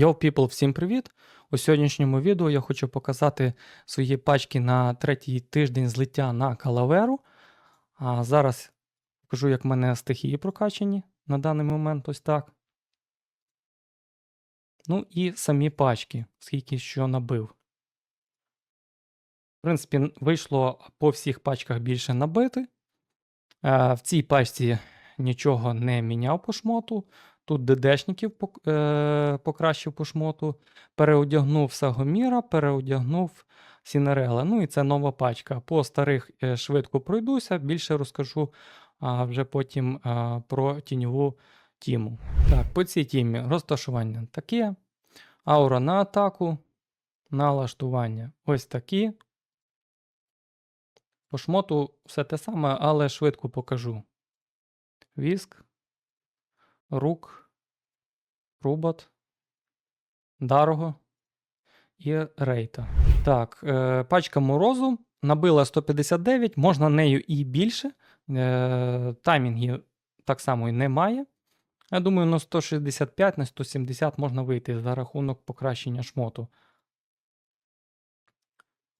Yo, people, всім привіт! У сьогоднішньому відео я хочу показати свої пачки на третій тиждень злиття на калаверу. А зараз покажу, як в мене стихії прокачані на даний момент ось так. Ну і самі пачки, скільки що набив. В принципі, вийшло по всіх пачках більше набити. Е, В цій пачці нічого не міняв по шмоту. Тут ДДшників е, покращив по шмоту. Переодягнув Сагоміра, переодягнув Сінерела. Ну і це нова пачка. По старих е, швидко пройдуся, більше розкажу вже потім а, про тіньову тіму. Так, по цій тімі розташування таке. Аура на атаку, налаштування ось такі. По шмоту все те саме, але швидко покажу. Віск, рук, рубот, Дарого і рейта. Так, е, пачка морозу набила 159, можна нею і більше. Е, таймінгів так само і немає. Я думаю, на 165, на 170 можна вийти за рахунок покращення шмоту.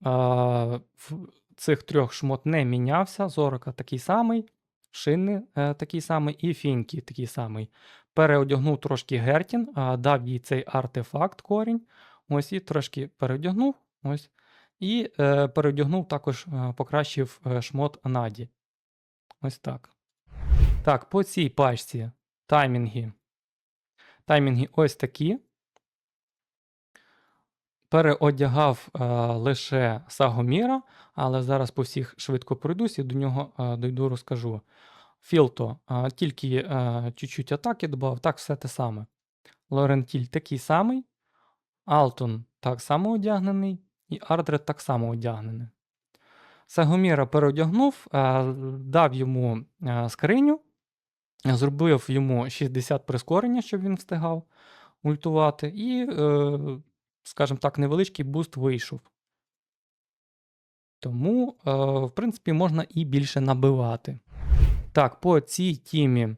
А, в цих трьох шмот не мінявся. Зорока такий самий, шини е, такий самий, і фінкі такий самий. Переодягнув трошки Гертін, дав їй цей артефакт корінь. Ось і трошки переодягнув. Ось. І е, переодягнув також, е, покращив е, шмот Наді. Ось так. Так, по цій пачці таймінги. Таймінги ось такі. Переодягав е, лише Сагоміра, але зараз по всіх швидко пройдусь і до нього е, дойду розкажу. Філто е, тільки е, чуть-чуть атаки додав, так все те саме. Лорентіль такий самий. Алтон так само одягнений, і Ардред так само одягнений. Сагоміра переодягнув, е, дав йому е, скриню, зробив йому 60 прискорення, щоб він встигав ультувати, і, е, скажімо так, невеличкий буст вийшов. Тому, е, в принципі, можна і більше набивати. Так, по цій тімі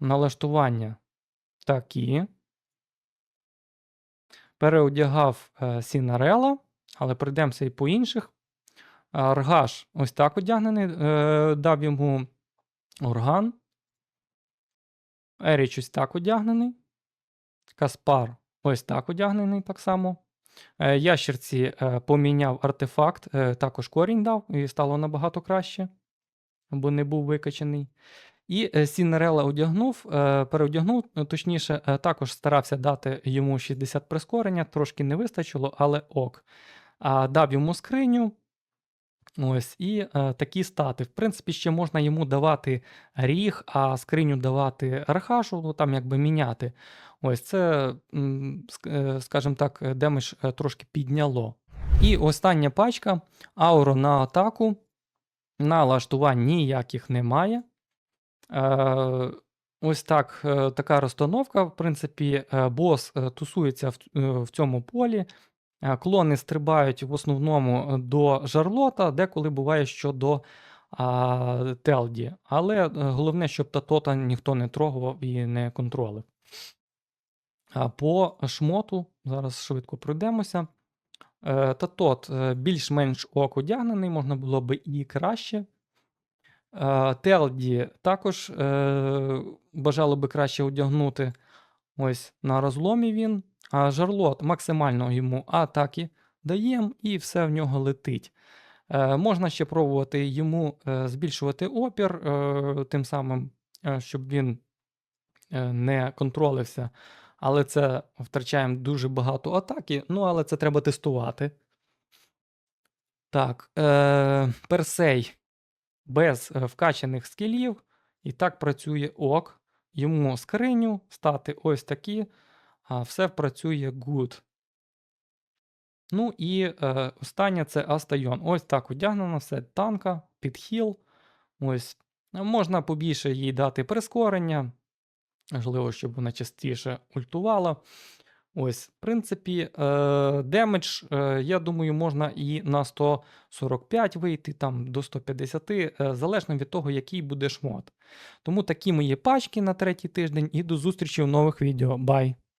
налаштування такі. Переодягав е, Сінарела, але пройдемося і по інших. Аргаш ось так одягнений, е, дав йому орган. Еріч ось так одягнений. Каспар ось так одягнений так само. Е, Ящерці е, поміняв артефакт, е, також корінь дав, і стало набагато краще, бо не був викачений. І Сінерела одягнув, переодягнув, ну, точніше, також старався дати йому 60 прискорення, трошки не вистачило, але ок. А, дав йому скриню. Ось, і е, такі стати. В принципі, ще можна йому давати ріг, а скриню давати архашу, ну там якби міняти. Ось це, ск- е, скажімо так, демедж трошки підняло. І остання пачка ауру на атаку. Налаштувань ніяких немає. Е, ось так, е, така розстановка. В принципі, е, бос е, тусується в, в цьому полі. Е, Клони стрибають в основному до жарлота, деколи буває, що до а, Телді. Але е, головне, щоб Татота ніхто не трогав і не контролив. По шмоту, зараз швидко пройдемося. Е, Татот е, більш-менш ок одягнений, можна було би і краще. Е, Телді також е, бажало би краще одягнути. Ось на розломі він. А жарлот максимально йому атаки даємо, і все в нього летить. Е, можна ще пробувати йому е, збільшувати опір, е, тим самим, е, щоб він е, не контролився. Але це втрачаємо дуже багато атаки. Ну, але це треба тестувати. Так, е, Персей без е, вкачаних скілів. І так працює ок. Йому скриню стати ось такі, а все працює good. Ну і е, останнє це Астайон. Ось так одягнено, все танка, підхіл. Ось. Е, Можна побільше їй дати прискорення. Можливо, щоб вона частіше ультувала. Ось, в принципі, е, демедж, е, я думаю, можна і на 145 вийти, там до 150, е, залежно від того, який буде шмот. Тому такі мої пачки на третій тиждень і до зустрічі в нових відео. Бай!